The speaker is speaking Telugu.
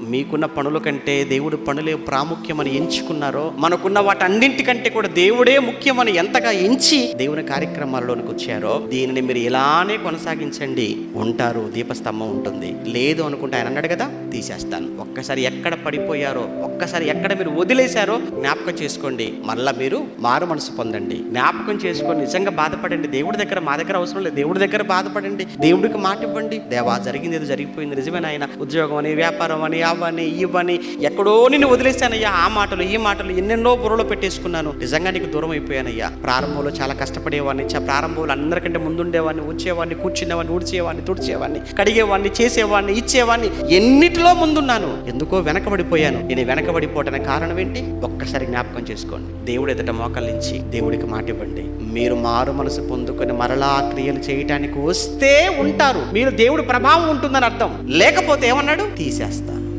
మీకున్న పనుల కంటే దేవుడి పనులే ప్రాముఖ్యమని ఎంచుకున్నారో మనకున్న వాటన్నింటికంటే కూడా దేవుడే ముఖ్యమని ఎంతగా ఎంచి దేవుని కార్యక్రమాల్లోనికి వచ్చారో దీనిని మీరు ఇలానే కొనసాగించండి. ఉంటారు దీపస్తంభం ఉంటుంది. లేదు అనుకుంటే ఆయన అన్నాడు కదా తీసేస్తాను. ఒక్కసారి ఎక్కడ పడిపోయారో ఒక్కసారి ఎక్కడ మీరు వదిలేశారో జ్ఞాపకం చేసుకోండి. మళ్ళా మీరు మారు మనసు పొందండి. జ్ఞాపకం చేసుకొని నిజంగా బాధపడండి. దేవుడి దగ్గర మా దగ్గర అవసరం లేదు. దేవుడి దగ్గర బాధపడండి. దేవుడికి మాట ఇవ్వండి దేవా జరిగింది ఏదో జరిగిపోయింది. నిజమైన ఆయన ఉద్యోగం అని వ్యాపారం అని అవని ఇవని ఎక్కడో నిన్ను వదిలేశానయ్యా. ఆ మాటలు ఈ మాటలు ఎన్నెన్నో బుర్రలో పెట్టేసుకున్నాను. నిజంగా నీకు దూరం అయిపోయానయ్యా. ప్రారంభంలో చాలా కష్టపడేవాడిని చ- ప్రారంభంలో అందరికంటే ముందుండేవాడిని వచ్చేవాడిని కూర్చునేవాడిని ఊడ్చేవాడిని తుడిచేవాడిని కడిగేవాడిని చేసేవాడిని ఇచ్చేవాడిని ఎన్నిటిలో ముందున్నాను. ఎందుకో వెనకబడిపోయాను. నేను వెనకబడిపోవటానికి కారణం ఏంటి? ఒక్కసారి జ్ఞాపకం చేసుకోండి. దేవుడు ఎదుట మోకలించి దేవుడికి మాట ఇవ్వండి. మీరు మారు మనసు పొందుకొని మరలా క్రియలు చేయటానికి వస్తే ఉంటారు. మీరు దేవుడు ప్రభావం ఉంటుందని అర్థం. లేకపోతే ఏమన్నాడు? తీసేస్తా